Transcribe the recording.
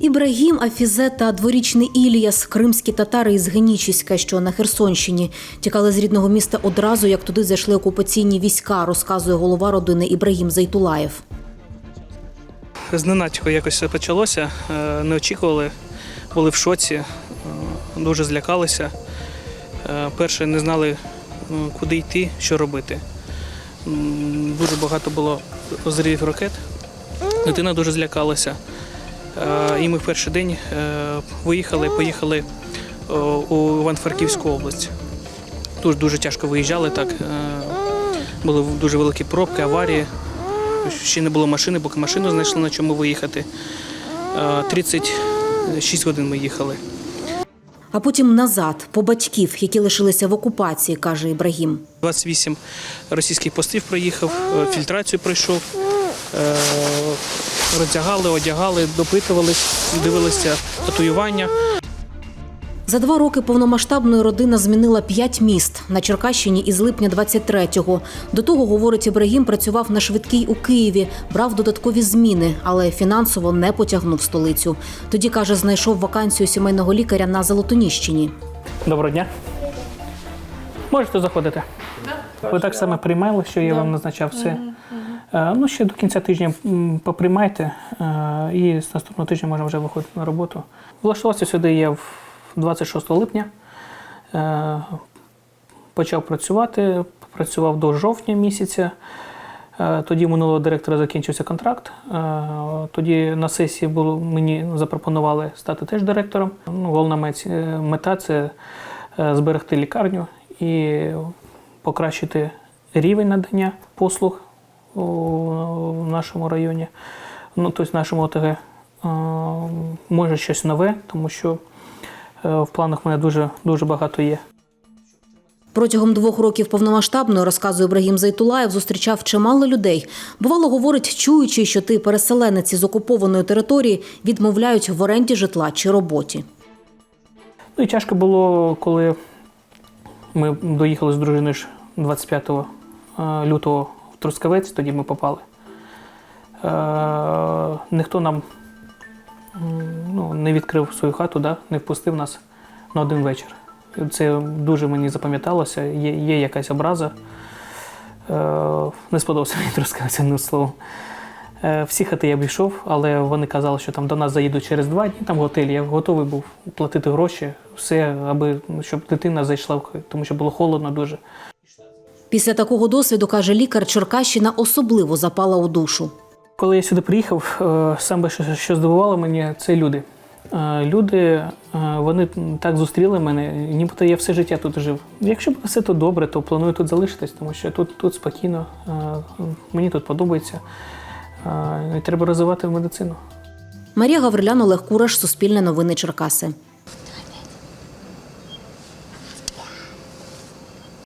Ібрагім, Афізе та дворічний Іліяс, кримські татари із Генічіська, що на Херсонщині, тікали з рідного міста одразу, як туди зайшли окупаційні війська, розказує голова родини Ібрагім Зайтулаєв. Зненацько якось все почалося, е, не очікували, були в шоці, е, дуже злякалися. Е, Перше не знали, куди йти, що робити. Дуже багато було зривів ракет. Дитина дуже злякалася. Е, І ми в перший день е, виїхали, поїхали е, у Іван-Франківську область. Дуже дуже тяжко виїжджали так. Були дуже великі пробки, аварії. Ще не було машини, поки машину знайшли на чому виїхати. Е, 36 годин ми їхали. А потім назад, по батьків, які лишилися в окупації, каже Ібрагім. 28 російських постів проїхав, фільтрацію пройшов, роздягали, одягали, допитувались, дивилися татуювання. За два роки повномасштабної родина змінила п'ять міст на Черкащині із липня 23-го. До того, говорить Ібрагім, працював на швидкій у Києві, брав додаткові зміни, але фінансово не потягнув столицю. Тоді каже, знайшов вакансію сімейного лікаря на Золотоніщині. Доброго дня. Можете заходити. Ви так само приймали, що я вам назначав все. Е, Ну, ще до кінця тижня поприймайте, е, і з наступного тижня можна вже виходити на роботу. Влаштувався сюди я в 26 липня. Е, Почав працювати, працював до жовтня місяця. Тоді минулого директора закінчився контракт. Тоді на сесії було, мені запропонували стати теж директором. Ну, головна мета це зберегти лікарню і покращити рівень надання послуг в нашому районі, ну тобто в нашому ОТГ. Е, Може щось нове, тому що е, в планах в мене дуже, дуже багато є. Протягом двох років повномасштабної, розказує Ібрагім Зайтулаєв, зустрічав чимало людей. Бувало, говорить, чуючи, що ти переселенець із окупованої території, відмовляють в оренді житла чи роботі. Ну і тяжко було, коли ми доїхали з дружиною ж 25 е, лютого Трускавець, тоді ми попали. Е, ніхто нам ну, не відкрив свою хату, да, не впустив нас на один вечір. Це дуже мені запам'яталося, є, є якась образа. Е, не сподобався мені Трускавець, одним словом. Е, Всі хати я обійшов, але вони казали, що там до нас заїдуть через два дні, там готель. Я готовий був платити гроші, все, аби щоб дитина зайшла в хай, тому що було холодно дуже. Після такого досвіду, каже лікар, Черкащина особливо запала у душу. Коли я сюди приїхав, е, саме що, здивувало мене, це люди. Е, Люди е, вони так зустріли мене, нібито я все життя тут жив. Якщо б все тут добре, то планую тут залишитись, тому що тут, тут спокійно, мені тут подобається. Треба розвивати медицину. Марія Гаврилян, Олег Кураш, Суспільне новини Черкаси.